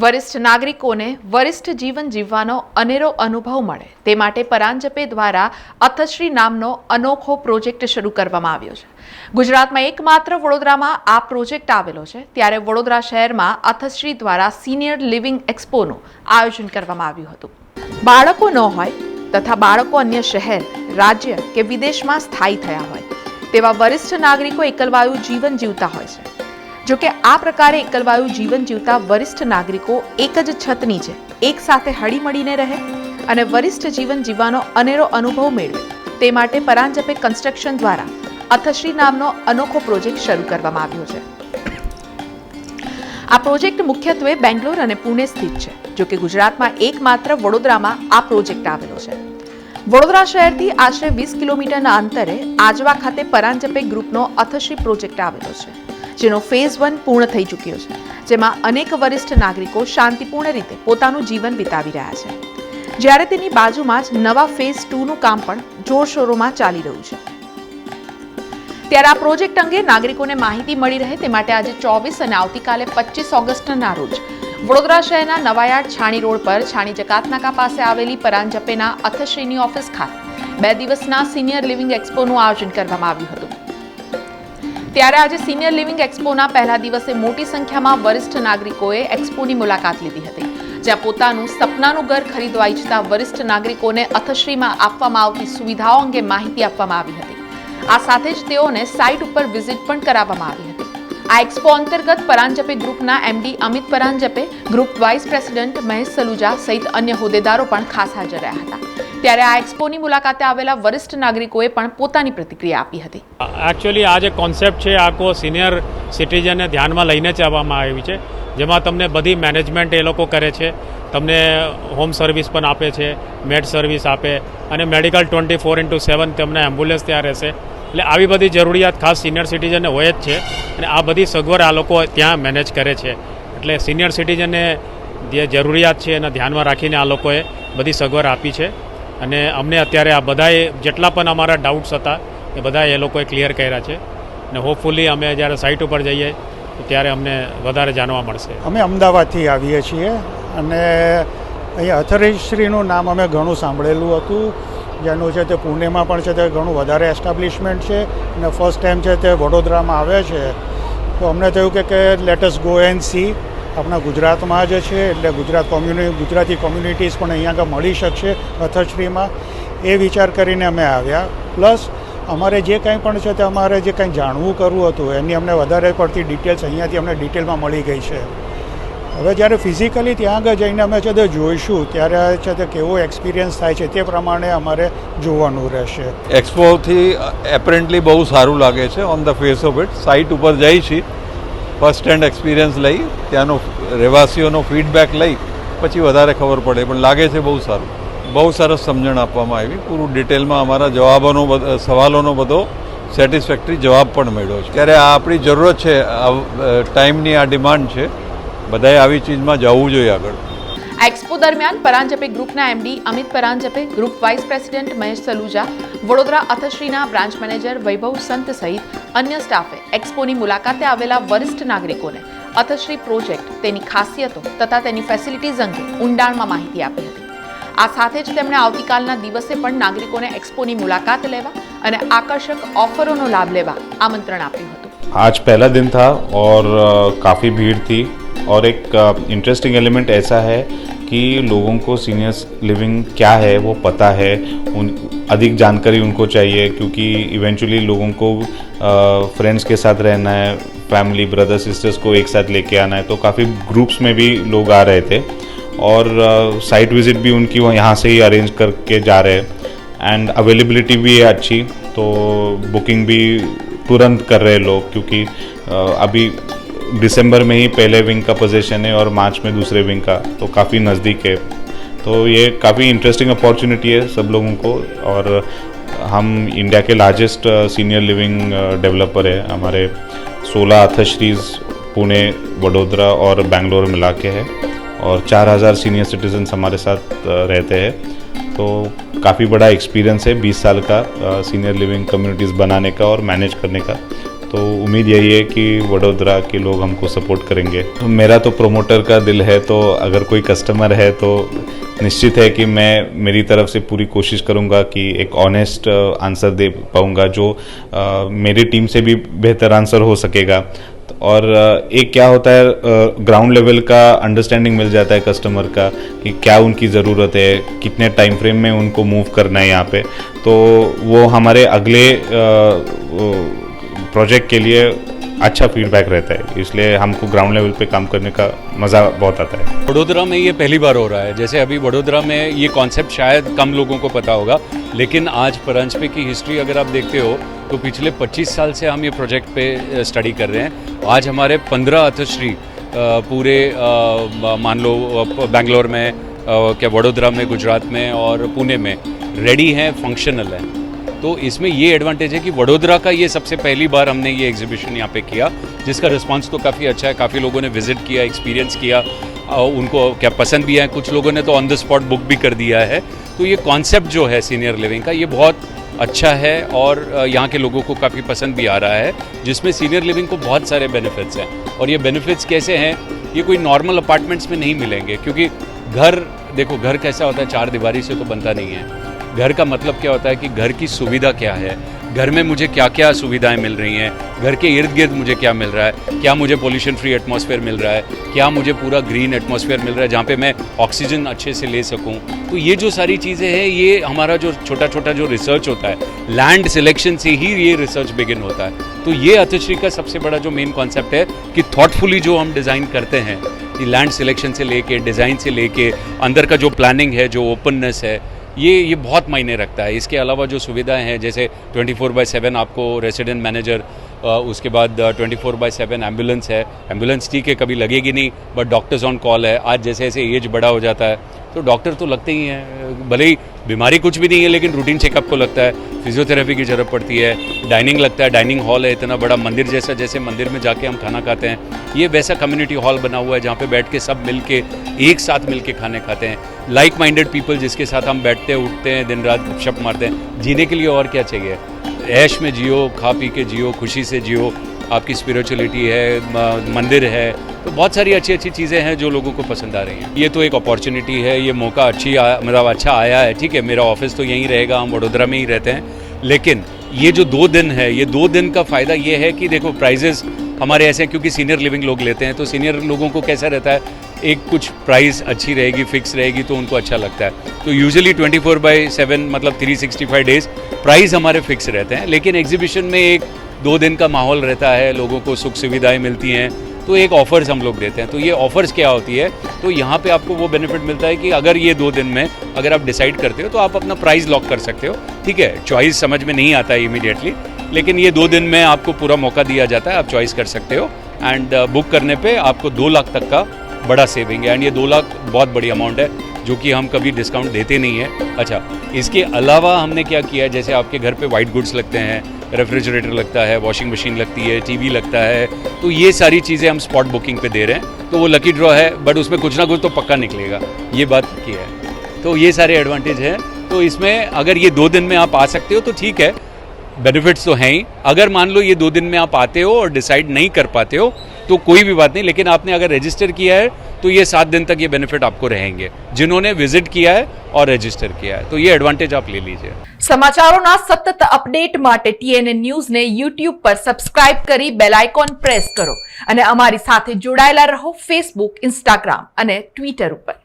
વરિષ્ઠ નાગરિકોને વરિષ્ઠ જીવન જીવવાનો અનેરો અનુભવ મળે. તે માટે પરાંજપે દ્વારા અથશ્રી નામનો અનોખો પ્રોજેક્ટ શરૂ કરવામાં આવ્યો છે. ગુજરાતમાં એકમાત્ર વડોદરામાં આ પ્રોજેક્ટ આવેલો છે. ત્યારે વડોદરા શહેરમાં અથશ્રી દ્વારા સિનિયર લિવિંગ એક્સપોનું આયોજન કરવામાં આવ્યું હતું. બાળકો ન હોય તથા બાળકો અન્ય શહેર, રાજ્ય કે વિદેશમાં સ્થાયી થયા હોય તેવા વરિષ્ઠ નાગરિકો એકલવાયું જીવન જીવતા હોય છે. જો કે આ પ્રકારે એકલવાયુ જીવન જીવતા વરિષ્ઠ નાગરિકો એક જ છત નીચે એક સાથે હળીમળીને રહે અને વરિષ્ઠ જીવન જીવવાનો અનેરો અનુભવ મેળવે. તે માટે પરાંજપે કન્સ્ટ્રક્શન દ્વારા અથશ્રી નામનો અનોખો પ્રોજેક્ટ શરૂ કરવામાં આવ્યો છે. આ પ્રોજેક્ટ મુખ્યત્વે બેંગ્લોર અને પુણે સ્થિત છે, જો કે ગુજરાતમાં એકમાત્ર વડોદરામાં આ પ્રોજેક્ટ આવેલો છે. વડોદરા શહેરથી આશરે વીસ કિલોમીટરના અંતરે આજવા ખાતે પરાંજપે ગ્રુપનો અથશ્રી પ્રોજેક્ટ આવેલો છે. જેનો ફેઝ વન પૂર્ણ થઈ ચૂક્યો છે, જેમાં અનેક વરિષ્ઠ નાગરિકો શાંતિપૂર્ણ રીતે પોતાનું જીવન વિતાવી રહ્યા છે. જ્યારે તેની બાજુમાં જ નવા ફેઝ ટુનું કામ પણ જોરશોરોમાં ચાલી રહ્યું છે. ત્યારે આ પ્રોજેક્ટ અંગે નાગરિકોને માહિતી મળી રહે તે માટે આજે ચોવીસ અને આવતીકાલે પચીસ ઓગસ્ટના રોજ વડોદરા શહેરના નવાયાર્ડ છાણી રોડ પર છાણી જકાતનાકા પાસે આવેલી પરાંજપેના અથશ્રીની ઓફિસ ખાતે બે દિવસના સિનિયર લિવિંગ એક્સપોનું આયોજન કરવામાં આવ્યું હતું. ત્યારે આજે સિનિયર લિવિંગ એક્સપોના પહેલા દિવસે મોટી સંખ્યામાં વરિષ્ઠ નાગરિકોએ એક્સપોની મુલાકાત લીધી હતી, જ્યાં પોતાનું સપનાનું ઘર ખરીદવા ઈચ્છતા વરિષ્ઠ નાગરિકોને અથશ્રીમાં આપવામાં આવતી સુવિધાઓ અંગે માહિતી આપવામાં આવી હતી. આ સાથે જ તેઓને સાઇટ ઉપર વિઝિટ પણ કરાવવામાં આવી હતી. આ એક્સપો અંતર્ગત પરાંજપે ગ્રુપના MD Amit Paranjape, group vice president Mahesh Saluja સહિત અન્ય હોદ્દેદારો પણ ખાસ હાજર રહ્યા હતા. ત્યારે આ એક્સપોની મુલાકાતે આવેલા વરિષ્ઠ નાગરિકોએ પણ પોતાની પ્રતિક્રિયા આપી હતી. એકચ્યુઅલી આ જે કોન્સેપ્ટ છે આખો સિનિયર સિટીઝનને ધ્યાનમાં લઈને જ આવવામાં આવી છે, જેમાં તમને બધી મેનેજમેન્ટ એ લોકો કરે છે, તમને હોમ સર્વિસ પણ આપે છે મેડ સર્વિસ આપે, અને medical twenty four into seven તમને એમ્બ્યુલન્સ ત્યાં રહેશે. એટલે આવી બધી જરૂરિયાત ખાસ સિનિયર સિટીઝનને હોય જ છે, અને આ બધી સગવડ આ લોકો ત્યાં મેનેજ કરે છે. એટલે સિનિયર સિટીઝનને જે જરૂરિયાત છે, એને ધ્યાનમાં રાખીને આ લોકોએ બધી સગવડ આપી છે. અને અમને અત્યારે આ બધાએ જેટલા પણ અમારા ડાઉટ્સ હતા, એ બધા એ લોકોએ ક્લિયર કર્યા છે. અને હોપફુલી અમે જ્યારે સાઇટ ઉપર જઈએ ત્યારે અમને વધારે જાણવા મળશે. અમે અમદાવાદથી આવીએ છીએ અને અહીંયા અથરેશ્રીનું નામ અમે ઘણું સાંભળેલું હતું. જેનું છે તે પુણેમાં પણ છે તે ઘણું વધારે એસ્ટાબ્લિશમેન્ટ છે અને ફર્સ્ટ ટાઈમ છે તે વડોદરામાં આવે છે. તો અમને થયું કે લેટસ ગો એન્ડ સી આપણા ગુજરાતમાં જ છે, એટલે ગુજરાત કોમ્યુનિટી ગુજરાતી કોમ્યુનિટીઝ પણ અહીંયા આગળ મળી શકશે અથશ્રીમાં એ વિચાર કરીને અમે આવ્યા. પ્લસ, અમારે જે કંઈ પણ છે તે અમારે જે કંઈ જાણવું કરવું હતું, એની અમને વધારે પડતી ડિટેલ્સ અહીંયાથી અમને ડિટેલમાં મળી ગઈ છે. હવે જ્યારે ફિઝિકલી ત્યાં આગળ જઈને અમે છે તે જોઈશું, ત્યારે છે તે કેવો એક્સપિરિયન્સ થાય છે તે પ્રમાણે અમારે જોવાનું રહેશે. એક્સપોથી એપરેન્ટલી બહુ સારું લાગે છે on the face of it site ઉપર જઈ છીએ ફર્સ્ટ હેન્ડ એક્સપિરિયન્સ લઈ, ત્યાંનો રહેવાસીઓનો ફીડબેક લઈ, પછી વધારે ખબર પડે. પણ લાગે છે બહુ સારું. બહુ સરસ સમજણ આપવામાં આવી. પૂરું ડિટેલમાં અમારા જવાબોનો સવાલોનો બધો સેટિસ્ફેક્ટરી જવાબ પણ મળ્યો છે. ત્યારે આ આપણી જરૂરત છે ટાઈમની આ ડિમાન્ડ છે, બધાએ આવી ચીજમાં જવું જોઈએ આગળ. એક્સપો દરમિયાન પરાંજપે ગ્રુપના MD Amit Paranjape group vice president Mahesh Saluja Vadodara અથશ્રીના બ્રાન્ચ મેનેજર વૈભવ સંત સહિત અન્ય સ્ટાફે એક્સપોની મુલાકાતે આવેલા વરિષ્ઠ નાગરિકોને અથશ્રી પ્રોજેક્ટ તેની ખાસિયતો તથા તેની ફેસિલિટીઝ અંગે ઊંડાણમાં માહિતી આપી હતી આ સાથે જ તેમણે આવતીકાલના દિવસે પણ નાગરિકોને એક્સપોની મુલાકાત લેવા અને આકર્ષક ઓફરોનો લાભ લેવા આમંત્રણ આપ્યું હતું आज पहला दिन था और अ, काफ़ी भीड़ थी और एक इंटरेस्टिंग एलिमेंट ऐसा है कि लोगों को सीनियर लिविंग क्या है वो पता है। उन अधिक जानकारी उनको चाहिए क्योंकि इवेंचुअली लोगों को फ्रेंड्स के साथ रहना है फैमिली ब्रदर सिस्टर्स को एक साथ लेके आना है तो काफ़ी ग्रुप्स में भी लोग आ रहे थे। और साइट विज़िट भी उनकी वो यहाँ से ही अरेंज करके जा रहे हैं। एंड अवेलेबिलिटी भी है अच्छी तो बुकिंग भी तुरंत कर रहे हैं लोग क्योंकि अ, अभी दिसंबर में ही पहले विंग का पोजीशन है और मार्च में दूसरे विंग का तो काफ़ी नज़दीक है। तो ये काफ़ी इंटरेस्टिंग अपॉर्चुनिटी है सब लोगों को और हम इंडिया के लार्जेस्ट सीनियर लिविंग डेवलपर है। हमारे 16 अथश्रीज पुणे, वडोदरा और बेंगलोर मिला के है और 4000 सीनियर सिटीजन्स हमारे साथ रहते हैं। तो काफ़ी बड़ा एक्सपीरियंस है 20 साल का सीनियर लिविंग कम्युनिटीज़ बनाने का और मैनेज करने का। तो उम्मीद यही है कि वडोदरा के लोग हमको सपोर्ट करेंगे। तो मेरा तो प्रोमोटर का दिल है तो अगर कोई कस्टमर है तो निश्चित है कि मैं मेरी तरफ़ से पूरी कोशिश करूँगा कि एक ऑनेस्ट आंसर दे पाऊँगा जो अ, मेरी टीम से भी बेहतर आंसर हो सकेगा। और एक क्या होता है ग्राउंड लेवल का अंडरस्टैंडिंग मिल जाता है कस्टमर का कि क्या उनकी ज़रूरत है कितने टाइम फ्रेम में उनको मूव करना है यहाँ पे। तो वो हमारे अगले प्रोजेक्ट के लिए अच्छा फीडबैक रहता है। इसलिए हमको ग्राउंड लेवल पे काम करने का मज़ा बहुत आता है। वडोदरा में ये पहली बार हो रहा है। जैसे अभी वडोदरा में ये कॉन्सेप्ट शायद कम लोगों को पता होगा, लेकिन आज परांजपे की हिस्ट्री अगर आप देखते हो तो पिछले 25 साल से हम ये प्रोजेक्ट पे स्टडी कर रहे हैं। आज हमारे 15 अथश्री पूरे मान लो बेंगलोर में क्या वडोदरा में, गुजरात में और पुणे में रेडी हैं फंक्शनल हैं। तो इसमें ये एडवांटेज है कि वडोदरा का ये सबसे पहली बार हमने ये एग्जीबिशन यहाँ पे किया, जिसका रिस्पांस तो काफ़ी अच्छा है, काफ़ी लोगों ने विज़िट किया एक्सपीरियंस किया उनको क्या पसंद भी है। कुछ लोगों ने तो ऑन द स्पॉट बुक भी कर दिया है। तो ये कॉन्सेप्ट जो है सीनियर लिविंग का, ये बहुत अच्छा है, और यहाँ के लोगों को काफ़ी पसंद भी आ रहा है, जिसमें सीनियर लिविंग को बहुत सारे बेनिफिट्स हैं। और ये बेनिफिट्स कैसे हैं, ये कोई नॉर्मल अपार्टमेंट्स में नहीं मिलेंगे, क्योंकि घर, देखो, घर कैसा होता है, चार दीवारी से तो बनता नहीं है। घर का मतलब क्या होता है कि घर की सुविधा क्या है? घर में मुझे क्या क्या सुविधाएँ मिल रही हैं? घर के इर्द गिर्द मुझे क्या मिल रहा है? क्या मुझे पोल्यूशन फ्री एटमॉस्फेयर मिल रहा है? क्या मुझे पूरा ग्रीन एटमॉस्फेयर मिल रहा है जहाँ पे मैं ऑक्सीजन अच्छे से ले सकूँ? तो ये जो सारी चीज़ें हैं, ये हमारा जो छोटा छोटा जो रिसर्च होता है लैंड सिलेक्शन से ही ये रिसर्च बिगिन होता है। तो ये अतिश्री का सबसे बड़ा जो मेन कॉन्सेप्ट है कि थॉटफुली जो हम डिज़ाइन करते हैं लैंड सिलेक्शन से लेके डिज़ाइन से लेके, अंदर का जो प्लानिंग है, जो ओपननेस है ये ये बहुत मायने रखता है। इसके अलावा जो सुविधाएँ हैं, जैसे 24 फोर बाई सेवन आपको रेसिडेंट मैनेजर उसके बाद twenty four by seven ambulance है। एंबुलेंस ठीक है, कभी लगेगी नहीं, बट डॉक्टर्स ऑन कॉल है। आज जैसे जैसे एज बड़ा हो जाता है तो डॉक्टर तो लगते ही हैं। भले ही बीमारी कुछ भी नहीं है, लेकिन रूटीन चेकअप को लगता है। फिजियोथेरेपी की ज़रूरत पड़ती है। डाइनिंग लगता है। डाइनिंग हॉल है, इतना बड़ा मंदिर जैसा, जैसे मंदिर में जाके हम खाना खाते हैं। ये वैसा कम्युनिटी हॉल बना हुआ है, जहाँ पे बैठ के सब मिल के एक साथ मिल के खाने खाते हैं। लाइक माइंडेड पीपल जिसके साथ हम बैठते हैं उठते हैं, दिन रात गपशप मारते हैं। जीने के लिए और क्या चाहिए? ऐश में जियो, खा पी के जियो, खुशी से जियो। आपकी स्पिरिचुअलिटी है मंदिर है तो बहुत सारी अच्छी अच्छी चीज़ें हैं जो लोगों को पसंद आ रही हैं। ये तो एक अपॉर्चुनिटी है, ये मौका अच्छी मतलब अच्छा आया है, ठीक है, मेरा ऑफ़िस तो यहीं रहेगा, हम वडोदरा में ही रहते हैं। लेकिन ये जो दो दिन है, ये दो दिन का फ़ायदा ये है कि देखो प्राइजेस हमारे ऐसे हैं, क्योंकि सीनियर लिविंग लोग लेते हैं तो सीनियर लोगों को कैसा रहता है? एक कुछ प्राइस अच्छी रहेगी फिक्स रहेगी तो उनको अच्छा लगता है। तो यूजुअली 24 फोर बाई सेवन मतलब 365 डेज़ प्राइस हमारे फिक्स रहते हैं। लेकिन एग्जीबिशन में एक दो दिन का माहौल रहता है, लोगों को सुख सुविधाएँ मिलती हैं तो एक ऑफर्स हम लोग देते हैं। तो ये ऑफर्स क्या होती है? तो यहाँ पे आपको वो बेनिफिट मिलता है कि अगर ये दो दिन में अगर आप डिसाइड करते हो तो आप अपना प्राइस लॉक कर सकते हो। ठीक है चॉइस समझ में नहीं आता है इमीडिएटली लेकिन ये दो दिन में आपको पूरा मौका दिया जाता है, आप चॉइस कर सकते हो। एंड बुक करने पे आपको दो लाख तक का बड़ा सेविंग है। एंड ये दो लाख बहुत बड़ी अमाउंट है, जो कि हम कभी डिस्काउंट देते नहीं है। अच्छा इसके अलावा हमने क्या किया है? जैसे आपके घर पे वाइट गुड्स लगते हैं रेफ्रिजरेटर लगता है वॉशिंग मशीन लगती है टीवी लगता है तो ये सारी चीज़ें हम स्पॉट बुकिंग पे दे रहे हैं। तो वो लकी ड्रॉ है बट उसमें कुछ ना कुछ तो पक्का निकलेगा। ये बात की है। तो ये सारे एडवांटेज हैं। तो इसमें अगर ये दो दिन में आप आ सकते हो तो ठीक है। बेनिफिट्स तो हैं ही। अगर मान लो ये दो दिन में आप आते हो और डिसाइड नहीं कर पाते हो तो कोई भी बात नहीं, लेकिन आपने अगर रजिस्टर किया है तो ये सात दिन तक ये बेनिफिट आपको रहेंगे जिन्होंने विजिट किया है और रजिस्टर किया है तो ये एडवांटेज आप ले लीजिए સમાચારોના સતત અપડેટ માટે ટીએનએ ન્યૂઝને યુટ્યુબ પર સબસ્ક્રાઇબ કરી બેલ આઇકોન પ્રેસ કરો અને અમારી સાથે જોડાયેલા રહો ફેસબુક ઇન્સ્ટાગ્રામ અને ટ્વિટર ઉપર